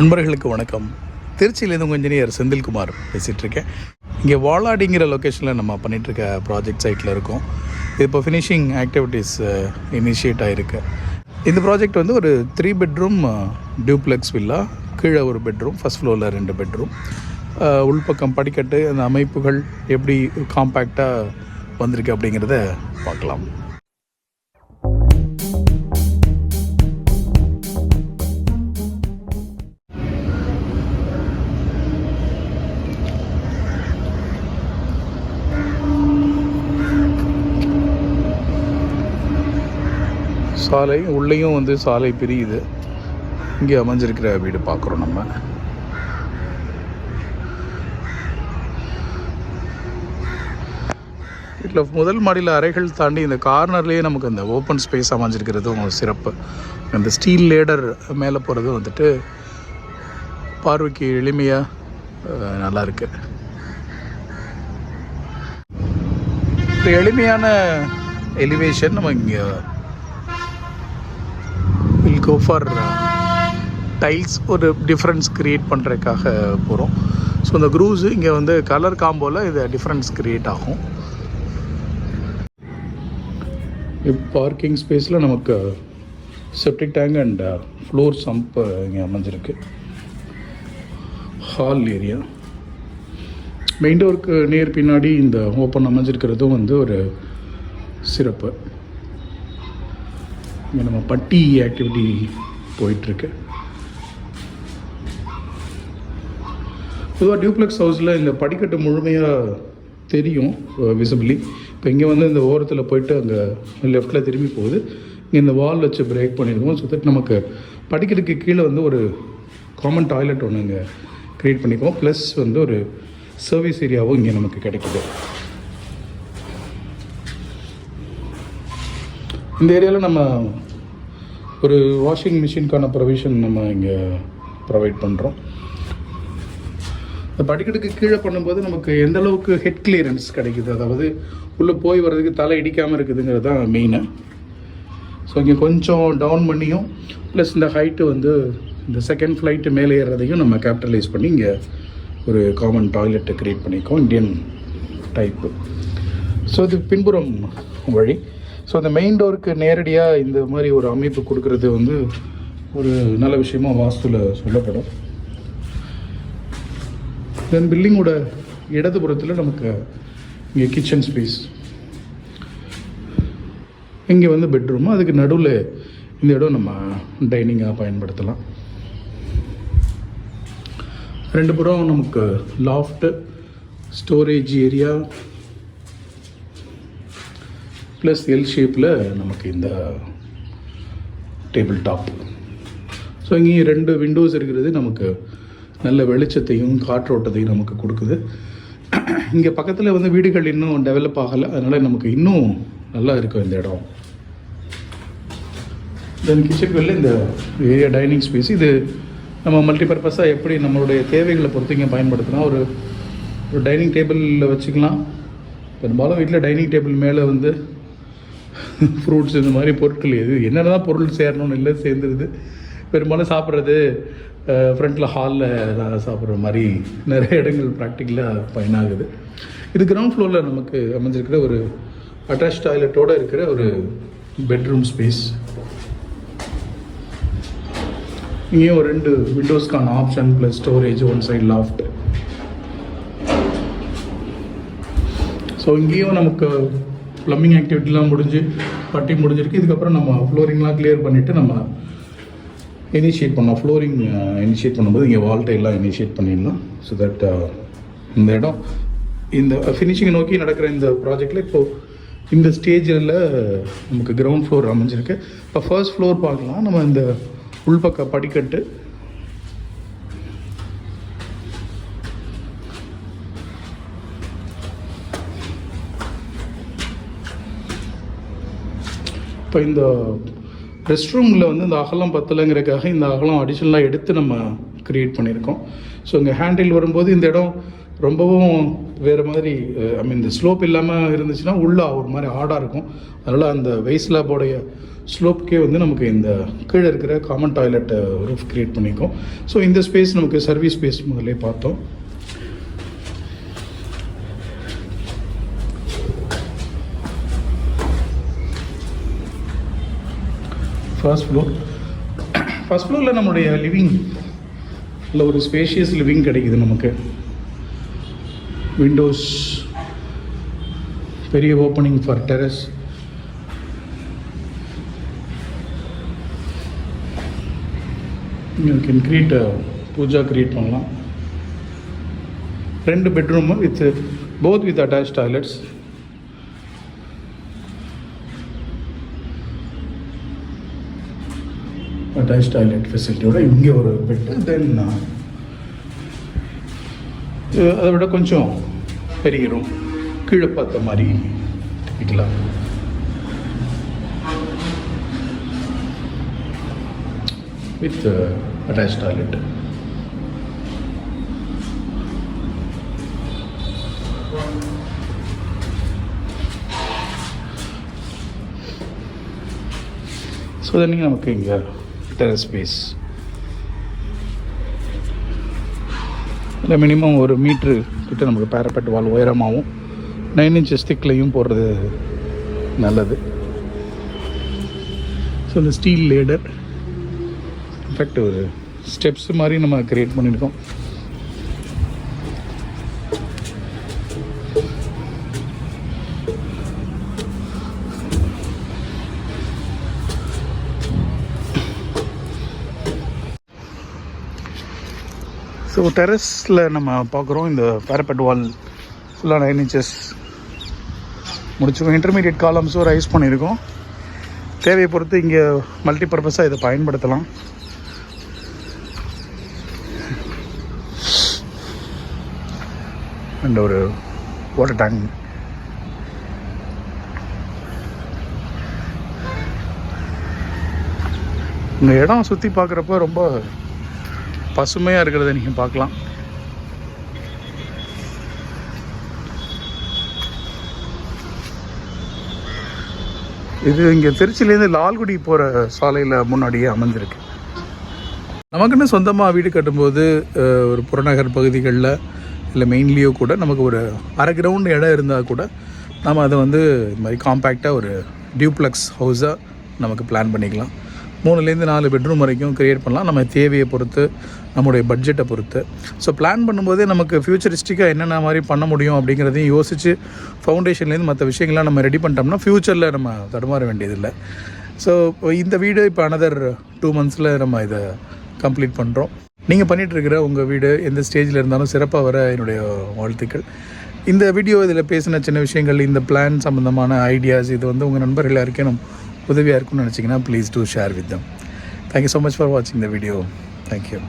நண்பர்களுக்கு வணக்கம். திருச்சியிலேருந்து உங்கள் இன்ஜினியர் செந்தில்குமார் பேசிகிட்டு இருக்கேன் இங்கே வாலாடிங்கிற லொக்கேஷனில் நம்ம பண்ணிகிட்ருக்க ப்ராஜெக்ட் சைட்டில் இருக்கோம். இது இப்போ ஃபினிஷிங் ஆக்டிவிட்டீஸ் இனிஷியேட் ஆகிருக்கு இந்த ப்ராஜெக்ட் வந்து ஒரு த்ரீ பெட்ரூம் டியூப்ளெக்ஸ் வில்லா கீழே ஒரு பெட்ரூம் ஃபஸ்ட் ஃப்ளோரில் ரெண்டு பெட்ரூம் உள்பக்கம் படிக்கட்டு அந்த அமைப்புகள் எப்படி காம்பேக்டாக வந்திருக்கு அப்படிங்கிறத பார்க்கலாம். சாலை உள்ளேயும் வந்து சாலை பிரியுது. இங்கே அமைஞ்சிருக்கிற வீடு பார்க்குறோம் நம்ம. வீட்டில் முதல் மாடியில் அறைகள் தாண்டி இந்த கார்னர்லேயே நமக்கு அந்த ஓப்பன் ஸ்பேஸ் அமைஞ்சிருக்கிறதும் ஒரு சிறப்பு. அந்த ஸ்டீல் லேடர் மேலே போகிறதும் வந்துட்டு பார்வைக்கு எளிமையாக நல்லா இருக்குது இப்போ எளிமையான எலிவேஷன் நம்ம இங்கே வில் கோ ஃபார் டைல்ஸ் ஒரு டிஃப்ரென்ஸ் க்ரியேட் பண்ணுறதுக்காக போகிறோம் ஸோ இந்த க்ரூஸு இங்கே வந்து கலர் காம்போவில் இது டிஃப்ரென்ஸ் க்ரியேட் ஆகும். பார்க்கிங் ஸ்பேஸில் நமக்கு septic tank and floor sump இங்கே அமைஞ்சிருக்கு. ஹால் ஏரியா மெயின் டோருக்கு நேர் பின்னாடி இந்த ஓப்பன் அமைஞ்சிருக்கிறதும் வந்து ஒரு சிறப்பு. இங்கே நம்ம பட்டி ஆக்டிவிட்டி போயிட்டுருக்கு. பொதுவாக டியூப்ளெக்ஸ் ஹவுஸில் இந்த படிக்கட்டு முழுமையாக தெரியும் விசிபிளி இப்போ இங்கே வந்து இந்த ஓரத்தில் போயிட்டு அங்கே லெஃப்டில் திரும்பி போகுது. இங்கே இந்த வால் வச்சு பிரேக் பண்ணியிருக்கோம் ஸோ தட் நமக்கு படிக்கட்டுக்கு கீழே வந்து ஒரு காமன் டாய்லெட் ஒன்று இங்கே க்ரியேட் பண்ணிக்குவோம். ப்ளஸ் வந்து ஒரு சர்வீஸ் ஏரியாவும் இங்கே நமக்கு கிடைக்குது. இந்த ஏரியாவில் நம்ம ஒரு வாஷிங் மிஷினுக்கான ப்ரொவிஷன் நம்ம இங்கே ப்ரொவைட் பண்ணுறோம் இந்த படிக்கட்டுக்கு கீழே பண்ணும்போது நமக்கு எந்த அளவுக்கு ஹெட் கிளியரன்ஸ் கிடைக்குது? அதாவது உள்ளே போய் வர்றதுக்கு தலை இடிக்காமல் இருக்குதுங்கிறது தான் மெயினு ஸோ இங்கே கொஞ்சம் டவுன் பண்ணியும் ப்ளஸ் இந்த ஹைட்டு வந்து இந்த செகண்ட் ஃப்ளைட்டு மேலே ஏறுறதையும் நம்ம கேபிட்டலைஸ் பண்ணி இங்கே ஒரு காமன் டாய்லெட்டை க்ரியேட் பண்ணியிருக்கோம் இந்தியன் டைப்பு ஸோ இது பின்புறம் வழி. ஸோ அந்த மெயின் டோருக்கு நேரடியாக இந்த மாதிரி ஒரு அமைப்பு கொடுக்கறது வந்து ஒரு நல்ல விஷயமாக வாஸ்துல சொல்லப்படும். தென் பில்டிங்கோட இடதுபுறத்தில் நமக்கு இங்கே கிச்சன் ஸ்பேஸ் இங்கே வந்து பெட்ரூமு அதுக்கு நடுவில் இந்த இடம் நம்ம டைனிங்காக பயன்படுத்தலாம். ரெண்டு புறம் நமக்கு loft storage area plus L ஷேப்பில் நமக்கு இந்த டேபிள் டாப் ஸோ இங்கேயும் ரெண்டு விண்டோஸ் இருக்கிறது. நமக்கு நல்ல வெளிச்சத்தையும் காற்றோட்டத்தையும் நமக்கு கொடுக்குது. இங்கே பக்கத்தில் வந்து வீடுகள் இன்னும் டெவலப் ஆகலை. அதனால் நமக்கு இன்னும் நல்லா இருக்கும் இந்த இடம். தென் கிச்சன் வெளில இந்த ஏரியா டைனிங் ஸ்பேஸ் இது நம்ம மல்டிபர்பஸாக எப்படி நம்மளுடைய தேவைகளை பொறுத்து இங்கே பயன்படுத்தலாம். ஒரு ஒரு டைனிங் டேபிளில் வச்சுக்கலாம். பெரும்பாலும் வீட்டில் டைனிங் டேபிள் மேலே வந்து ஃப்ரூட்ஸ் இந்த மாதிரி பொருட்கள் எது என்னென்ன தான் பொருள் சேரணும்னு இல்லை சேர்ந்துருது. பெரும்பாலும் சாப்பிட்றது ஃப்ரண்ட்டில் ஹாலில் சாப்பிட்ற மாதிரி நிறைய இடங்கள் ப்ராக்டிக்கலாக பயனாகுது. இது கிரவுண்ட் ஃப்ளோரில் நமக்கு அமைஞ்சிருக்கிற ஒரு அட்டாச் டாய்லெட்டோடு இருக்கிற ஒரு பெட்ரூம் ஸ்பேஸ் இங்கேயும் ஒரு ரெண்டு விண்டோஸ்க்கான option plus storage one side loft so இங்கேயும் நமக்கு ப்ளம்பிங் ஆக்டிவிட்டிலாம் முடிஞ்சு பட்டி முடிஞ்சிருக்கு. இதுக்கப்புறம் நம்ம ஃப்ளோரிங்லாம் கிளியர் பண்ணிவிட்டு நம்ம இனிஷியேட் பண்ணோம். ஃப்ளோரிங் இனிஷியேட் பண்ணும்போது இங்கே வால்டெல்லாம் இனிஷியேட் பண்ணிடலாம் ஸோ தட் இந்த இடம் இந்த ஃபினிஷிங்கை நோக்கி நடக்கிற இந்த ப்ராஜெக்டில் இப்போது இந்த ஸ்டேஜில் நமக்கு கிரவுண்ட் ஃப்ளோர் அமைஞ்சிருக்கு. இப்போ ஃபர்ஸ்ட் ஃப்ளோர் பார்க்கலாம். நம்ம இந்த உள்பக்க படிக்கட்டு இப்போ இந்த ரெஸ்ட் ரூமில் வந்து இந்த அகலம் பத்தலைங்கிறதுக்காக இந்த அகலம் அடிஷ்னலாக எடுத்து நம்ம க்ரியேட் பண்ணியிருக்கோம். ஸோ இங்கே ஹேண்டில் வரும்போது இந்த இடம் ரொம்பவும் வேறு மாதிரி ஐ மீன் இந்த ஸ்லோப் இல்லாமல் இருந்துச்சுன்னா உள்ளே ஒரு மாதிரி ஆடாக இருக்கும். அதனால் அந்த வெய்ஸ்லாபோடைய ஸ்லோப்புக்கே வந்து நமக்கு இந்த கீழே இருக்கிற காமன் டாய்லெட் ரூஃப் க்ரியேட் பண்ணியிருக்கோம். ஸோ இந்த ஸ்பேஸ் நமக்கு சர்வீஸ் ஸ்பேஸ் முதல்ல பார்த்தோம். ஃபர்ஸ்ட் ஃப்ளோர் ஃபர்ஸ்ட் ஃப்ளோரில் நம்மளுடைய லிவிங் இல்லை ஒரு ஸ்பேஷியஸ் லிவிங் கிடைக்குது நமக்கு. விண்டோஸ் பெரிய opening for terrace you can create puja create பண்ணலாம். ரெண்டு bedroom with both with attach toilets attach toilet ஃபெசிலிட்டியோட இங்கே ஒரு பெட்டு தென் அதை விட கொஞ்சம் பெரிய ரூம் கீழே பார்த்த மாதிரி டிப்பிக்கலாம் with attach toilet so then நமக்கு இங்கே டெரஸ் ஸ்பேஸ் இல்லை மினிமம் ஒரு மீட்ரு கிட்ட நமக்கு பேரப்பெட் வால் உயரமாகவும் நைன் இன்ச்சஸ் திக்லையும் போடுறது நல்லது. ஸோ இந்த ஸ்டீல் லேடர் இன்ஃபேக்ட் ஒரு ஸ்டெப்ஸ் மாதிரி நம்ம க்ரியேட் பண்ணியிருக்கோம். ஸோ டெரஸில் நம்ம பார்க்குறோம் இந்த பேரப்பட் வால் ஃபுல்லாக நைன் இன்ச்சஸ் முடிச்சிருக்கோம். இன்டர்மீடியட் காலம்ஸும் ரைஸ் பண்ணியிருக்கோம். தேவையை பொறுத்து இங்கே மல்டிபர்பஸாக இதை பயன்படுத்தலாம். அண்ட் ஒரு வாட்டர் டேங்க் இந்த இடம் சுற்றி பார்க்குறப்ப ரொம்ப பசுமையாக இருக்கிறத நீங்கள் பார்க்கலாம். இது இங்கே திருச்சியிலேருந்து லால்குடி போகிற சாலையில் முன்னாடியே அமைஞ்சிருக்கு. நமக்குன்னு சொந்தமாக வீடு கட்டும்போது ஒரு புறநகர் பகுதிகளில் இல்லை மெயின்லேயோ கூட நமக்கு ஒரு அரை கிரவுண்ட் இடம் இருந்தால் கூட நம்ம அதை வந்து இது மாதிரி காம்பேக்டாக ஒரு டியூப்ளெக்ஸ் ஹவுஸாக நமக்கு பிளான் பண்ணிக்கலாம். மூணுலேருந்து நாலு பெட்ரூம் வரைக்கும் க்ரியேட் பண்ணலாம். நம்ம தேவையை பொறுத்து நம்முடைய பட்ஜெட்டை பொறுத்து. ஸோ பிளான் பண்ணும்போதே நமக்கு ஃப்யூச்சரிஸ்டிக்காக என்னென்ன மாதிரி பண்ண முடியும் அப்படிங்கிறதையும் யோசித்து ஃபவுண்டேஷன்லேருந்து மற்ற விஷயங்கள்லாம் நம்ம ரெடி பண்ணிட்டோம்னா ஃப்யூச்சரில் நம்ம தடுமாற வேண்டியதில்லை. ஸோ இந்த வீடு இப்போ அனதர் டூ மந்த்ஸில் நம்ம இதை கம்ப்ளீட் பண்ணுறோம் நீங்கள் பண்ணிகிட்ருக்கிற இருக்கிற உங்கள் வீடு எந்த ஸ்டேஜில் இருந்தாலும் சிறப்பாக வர என்னுடைய வாழ்த்துக்கள். இந்த வீடியோ இதில் பேசின சின்ன விஷயங்கள் இந்த பிளான் சம்மந்தமான ஐடியாஸ் இது வந்து உங்கள் நண்பர்கள் யாருக்கேனும் உதவியாக இருக்கும்னு நினச்சிங்கன்னா please do share with them thank you so much for வாட்சிங் த வீடியோ தேங்க்யூ